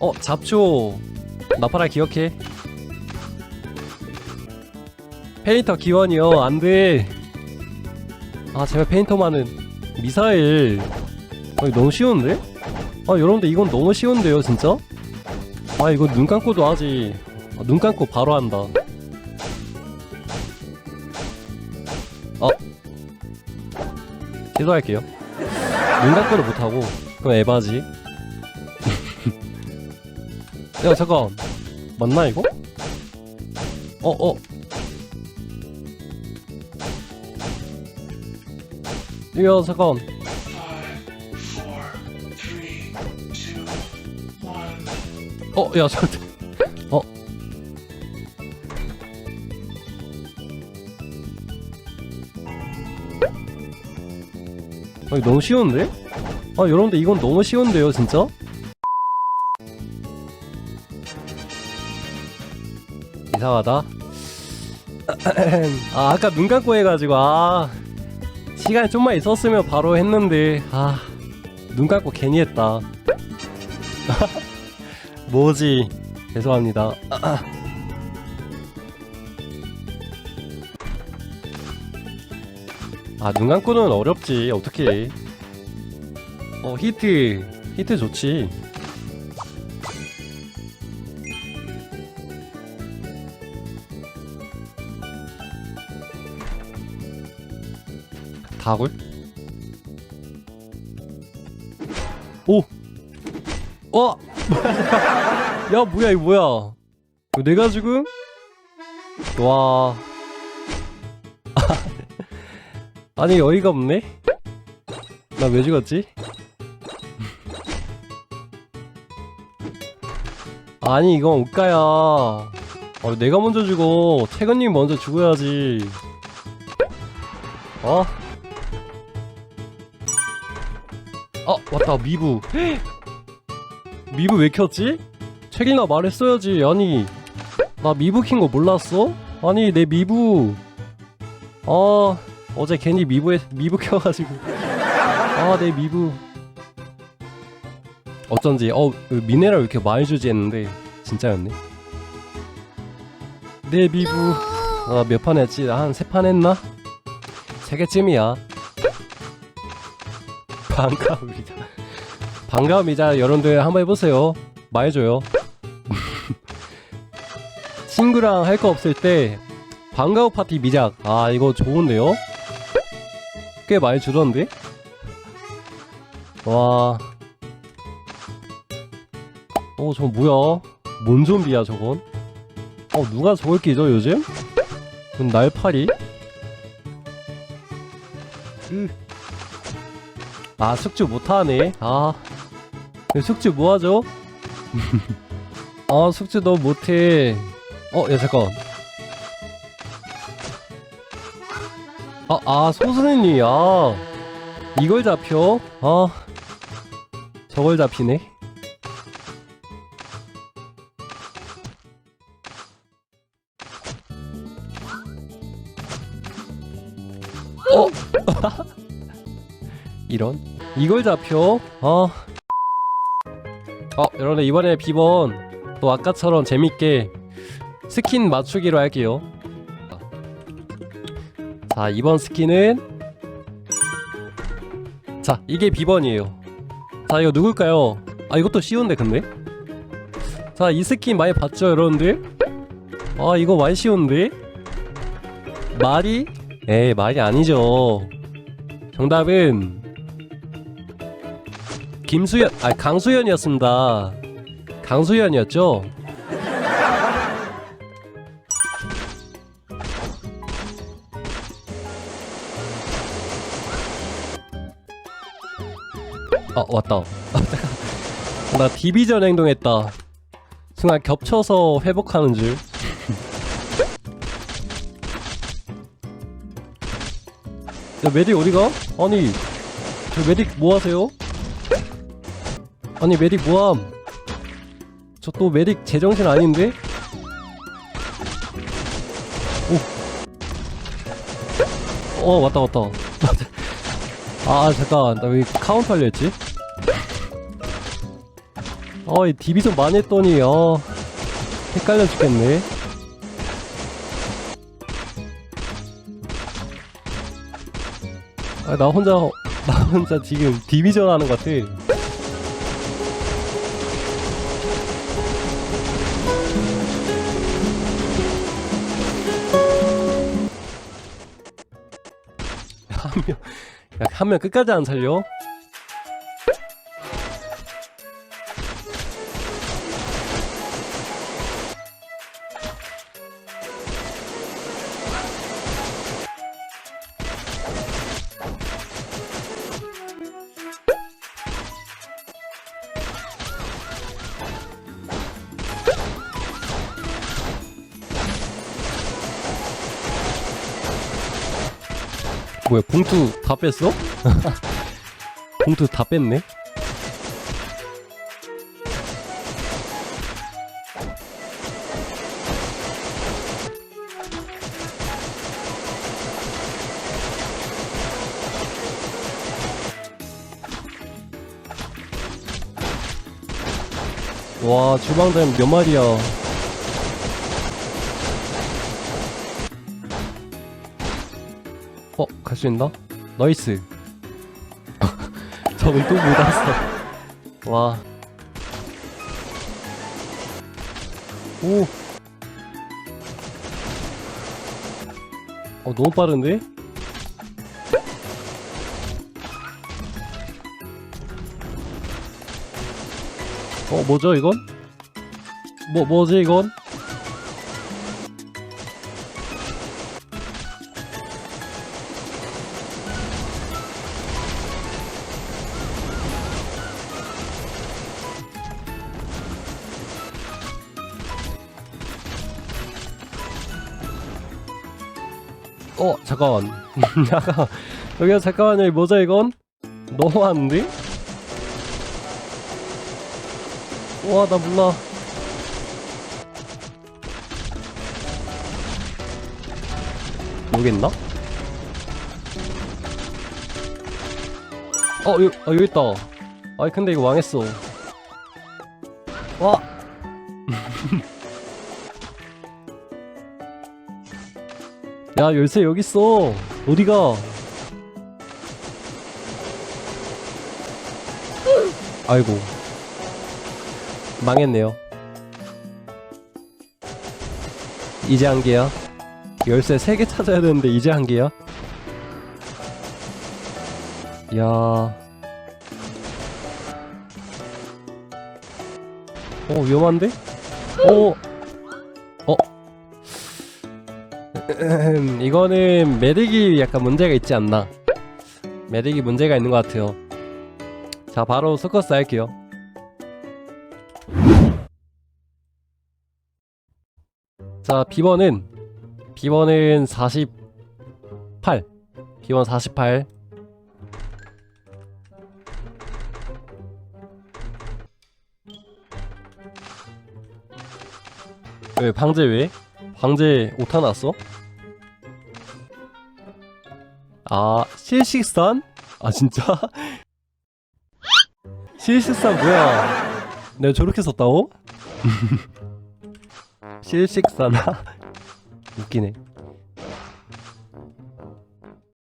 어 잡초. 나파라 기억해? 페인터 기원이요 안돼. 아 제발 페인터만은. 미사일. 아 이거 너무 쉬운데? 아 여러분들 이건 너무 쉬운데요 진짜? 아 이거 눈 감고도 하지. 아, 눈 감고 바로 한다. 어 시도할게요. 눈 감고도 못하고. 그럼 에바지 야 잠깐 맞나 이거? 어 어. 야 잠깐 어, 야, 저, 어. 아니, 너무 쉬운데? 아, 여러분들, 이건 너무 쉬운데요, 진짜? 이상하다. 아, 아까 눈 감고 해가지고, 아. 시간이 좀만 있었으면 바로 했는데, 아. 눈 감고 괜히 했다. 뭐지? 죄송합니다. 아, 눈 감고는 어렵지. 어떻게? 어, 히트. 히트 좋지. 다굴? 오! 어! 야 뭐야 이거 뭐야 이거 내가 지금 와 아니 어이가 없네 나 왜 죽었지 아니 이건 옷가야 아, 내가 먼저 죽어 태근님 먼저 죽어야지 어? 어 왔다. 미부. 미부 왜 켰지? 책이나 말했어야지 아니. 나 미부 킨 거 몰랐어? 아니 내 미부. 아 어제 괜히 미부에 미부 켜가지고. 아 내 미부. 어쩐지 어그 미네랄 왜 이렇게 많이 주지 했는데 진짜였네. 내 미부. 아몇 판 했지? 한 세 판 했나? 세 개쯤이야 반가움이다 반가움이자 여러분들 한번 해보세요 많이 줘요 친구랑 할 거 없을 때 방과후 파티 미작 아 이거 좋은데요? 꽤 많이 주던데? 와 어, 저건 뭐야? 뭔 좀비야, 저건? 어, 누가 저걸 끼죠, 요즘? 그럼 날파리? 으. 아, 숙주 못하네. 아. 숙주 뭐하죠? 아, 숙주 너무 못해. 어, 야, 잠깐. 아, 아, 소선생님, 아. 이걸 잡혀? 아. 저걸 잡히네. 어? 이런? 이걸 잡혀? 어. 어, 여러분들 이번에 비번 또 아까처럼 재밌게 스킨 맞추기로 할게요. 자, 이번 스킨은 자, 이게 비번이에요. 자, 이거 누굴까요? 아, 이것도 쉬운데 근데? 자, 이 스킨 많이 봤죠, 여러분들? 아, 이거 많이 쉬운데? 말이? 에이, 말이 아니죠. 정답은 김수현, 아 강수현이었습니다. 강수현이었죠? 아 왔다. 아, 잠깐. 나 디비전 행동했다. 순간 겹쳐서 회복하는 줄. 야 메딕 어디가? 아니 저 메딕 뭐하세요? 아니 메딕 뭐함? 저 또 메딕 제정신 아닌데? 오. 어 왔다 왔다. 아 잠깐 나 왜 카운터 하려 했지? 어이 디비전 많이 했더니 어 헷갈려 죽겠네 아, 나 혼자 나 혼자 지금 디비전 하는 것 같아 한 명 끝까지 안 살려? 뭐야 봉투 다 뺐어? 봉투 다 뺐네? 와 주방장 몇 마리야 어, 갈 수 있나? 나이스. 저건 또못 왔어. 와. 오. 어, 너무 빠른데? 어, 뭐죠, 이건? 뭐, 뭐지, 이건? 어 잠깐만. 잠깐 여기가 잠깐만요. 뭐죠 이건? 너무한데? 와나 몰라. 모르겠나? 어 여기, 어, 여기 있다. 아이 근데 이거 망했어. 와 야 열쇠 여기 있어. 어디가? 아이고. 망했네요. 이제 한 개야? 열쇠 3개 찾아야 되는데 이제 한 개야? 야. 어, 위험한데? 어, 어, 이거는 매력이 약간 문제가 있지 않나? 매력이 문제가 있는 것 같아요. 자 바로 서커스 할게요. 자 비번은 비번은 48 비번 48 왜 방제 왜? 방제 오타 났어? 아 실식산? 아 진짜? 실식산 뭐야? 내가 저렇게 썼다고? 실식산 웃기네